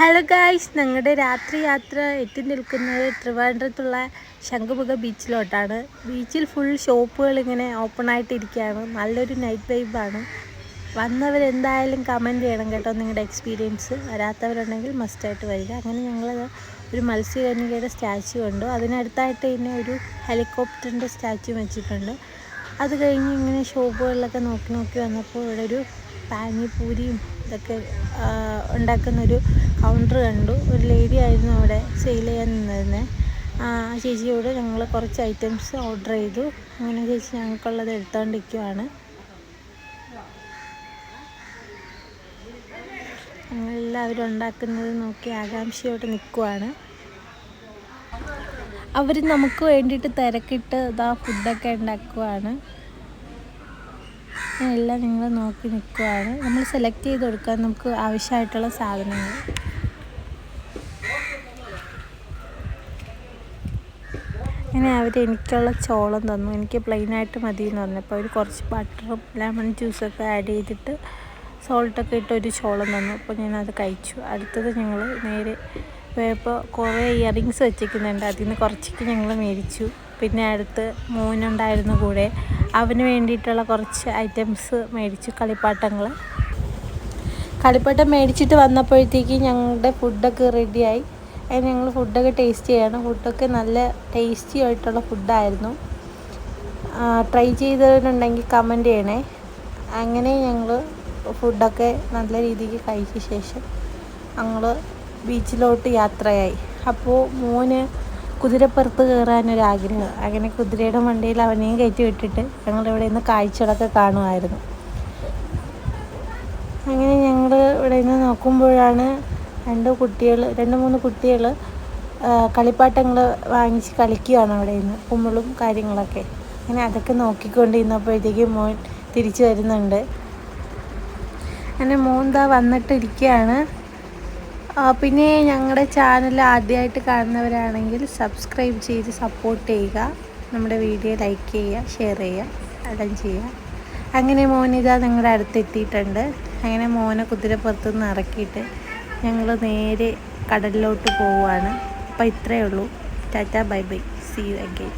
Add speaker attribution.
Speaker 1: Hello guys ഞങ്ങളുടെ രാത്രി യാത്ര എത്തി നിൽക്കുന്നത് ട്രിവാൻഡ്രത്തുള്ള ശംഖുമുഖ ബീച്ചിലോട്ടാണ്. ബീച്ചിൽ ഫുൾ ഷോപ്പുകൾ ഇങ്ങനെ ഓപ്പൺ ആയിട്ടിരിക്കുകയാണ്. നല്ലൊരു നൈറ്റ് വൈബാണ് വന്നവരെന്തായാലും കമന്റ് ചെയ്യണം കേട്ടോ നിങ്ങളുടെ എക്സ്പീരിയൻസ് വരാത്തവരുണ്ടെങ്കിൽ മസ്റ്റായിട്ട് വരിക. അങ്ങനെ ഞങ്ങൾ ഒരു മത്സ്യകന്യകയുടെ സ്റ്റാച്ചു ഉണ്ട് അതിനടുത്തായിട്ട് തന്നെ ഒരു ഹെലികോപ്റ്ററിന്റെ സ്റ്റാച്ചു വെച്ചിട്ടുണ്ട്. അത് കഴിഞ്ഞ് ഇങ്ങനെ ഷോപ്പുകളിലൊക്കെ നോക്കി നോക്കി വന്നപ്പോൾ ഇവിടെ ഒരു പാനിപ്പൂരിയും ഇതൊക്കെ ഉണ്ടാക്കുന്നൊരു കൗണ്ടർ കണ്ടു. ഒരു ലേഡി ആയിരുന്നു അവിടെ സെയിൽ ചെയ്യാൻ നിന്നിരുന്നത് ആ ചേച്ചിയോട് ഞങ്ങൾ കുറച്ച് ഐറ്റംസ് ഓർഡർ ചെയ്തു. അങ്ങനെ ചേച്ചി ഞങ്ങൾക്കുള്ളത് എടുത്തുകൊണ്ടിരിക്കുവാണ് ഞങ്ങളെല്ലാവരും ഉണ്ടാക്കുന്നത് നോക്കി ആകാംക്ഷയോട് നിൽക്കുവാണ് അവർ നമുക്ക് വേണ്ടിയിട്ട് തിരക്കിട്ട് ഇതാ ഫുഡൊക്കെ ഉണ്ടാക്കുവാണ്. എല്ലാം നിങ്ങൾ നോക്കി നിൽക്കുവാണ് നമ്മൾ സെലക്ട് ചെയ്ത് കൊടുക്കാൻ നമുക്ക് ആവശ്യമായിട്ടുള്ള സാധനങ്ങൾ. അങ്ങനെ അവർ എനിക്കുള്ള ചോളം തന്നു. എനിക്ക് പ്ലെയിനായിട്ട് മതി എന്ന് പറഞ്ഞപ്പോൾ അവർ കുറച്ച് ബട്ടറും ലെമൺ ജ്യൂസൊക്കെ ആഡ് ചെയ്തിട്ട് സോൾട്ടൊക്കെ ഇട്ട് ഒരു ചോളം തന്നു. അപ്പോൾ ഞാനത് കഴിച്ചു. അടുത്തത് ഞങ്ങൾ നേരെ പോയപ്പോൾ കുറേ ഇയറിങ്സ് വെച്ചിരിക്കുന്നുണ്ട്. അതിൽ നിന്ന് കുറച്ചൊക്കെ ഞങ്ങൾ മേടിച്ചു. പിന്നെ അടുത്ത് മോനുണ്ടായിരുന്നു കൂടെ. അവന് വേണ്ടിയിട്ടുള്ള കുറച്ച് ഐറ്റംസ് മേടിച്ചു. കളിപ്പാട്ടങ്ങൾ കളിപ്പാട്ടം മേടിച്ചിട്ട് വന്നപ്പോഴത്തേക്ക് ഞങ്ങളുടെ ഫുഡൊക്കെ റെഡിയായി അതിന് ഞങ്ങൾ ഫുഡൊക്കെ ടേസ്റ്റ് ചെയ്യാണ്. ഫുഡൊക്കെ നല്ല ടേസ്റ്റി ആയിട്ടുള്ള ഫുഡായിരുന്നു ട്രൈ ചെയ്തിട്ടുണ്ടെങ്കിൽ കമന്റ് ചെയ്യണേ. അങ്ങനെ ഞങ്ങൾ ഫുഡൊക്കെ നല്ല രീതിക്ക് കഴിച്ച ശേഷം ഞങ്ങൾ ബീച്ചിലോട്ട് യാത്രയായി. അപ്പോൾ മോന് കുതിരപ്പുറത്ത് കയറാനൊരാഗ്രഹം അങ്ങനെ കുതിരയുടെ മണ്ടയിൽ അവനെയും കയറ്റി വിട്ടിട്ട് ഞങ്ങളിവിടെ നിന്ന് കാഴ്ചകളൊക്കെ കാണുമായിരുന്നു. അങ്ങനെ ഞങ്ങൾ ഇവിടെ നിന്ന് നോക്കുമ്പോഴാണ് രണ്ട് കുട്ടികൾ രണ്ട് മൂന്ന് കുട്ടികൾ കളിപ്പാട്ടങ്ങൾ വാങ്ങിച്ച് കളിക്കുകയാണ് അവിടെ നിന്ന് കുമ്പിളും കാര്യങ്ങളൊക്കെ. അങ്ങനെ അതൊക്കെ നോക്കിക്കൊണ്ട് ഇന്നപ്പോഴത്തേക്കും മോൻ തിരിച്ചു വരുന്നുണ്ട്. അങ്ങനെ മോന്താ വന്നിട്ടിരിക്കുകയാണ്. പിന്നെ ഞങ്ങളുടെ ചാനൽ ആദ്യമായിട്ട് കാണുന്നവരാണെങ്കിൽ സബ്സ്ക്രൈബ് ചെയ്ത് സപ്പോർട്ട് ചെയ്യുക. നമ്മുടെ വീഡിയോ ലൈക്ക് ചെയ്യുക ഷെയർ ചെയ്യുക എല്ലാം ചെയ്യുക. അങ്ങനെ മോനിതാ നിങ്ങളുടെ അടുത്തെത്തിയിട്ടുണ്ട്. അങ്ങനെ മോനെ കുതിരപ്പുറത്ത് നിന്ന് ഇറക്കിയിട്ട് ഞങ്ങൾ നേരെ കടലിലോട്ട് പോവുകയാണ്. അപ്പോൾ ഇത്രയേ ഉള്ളൂ. Tata bye bye. See you again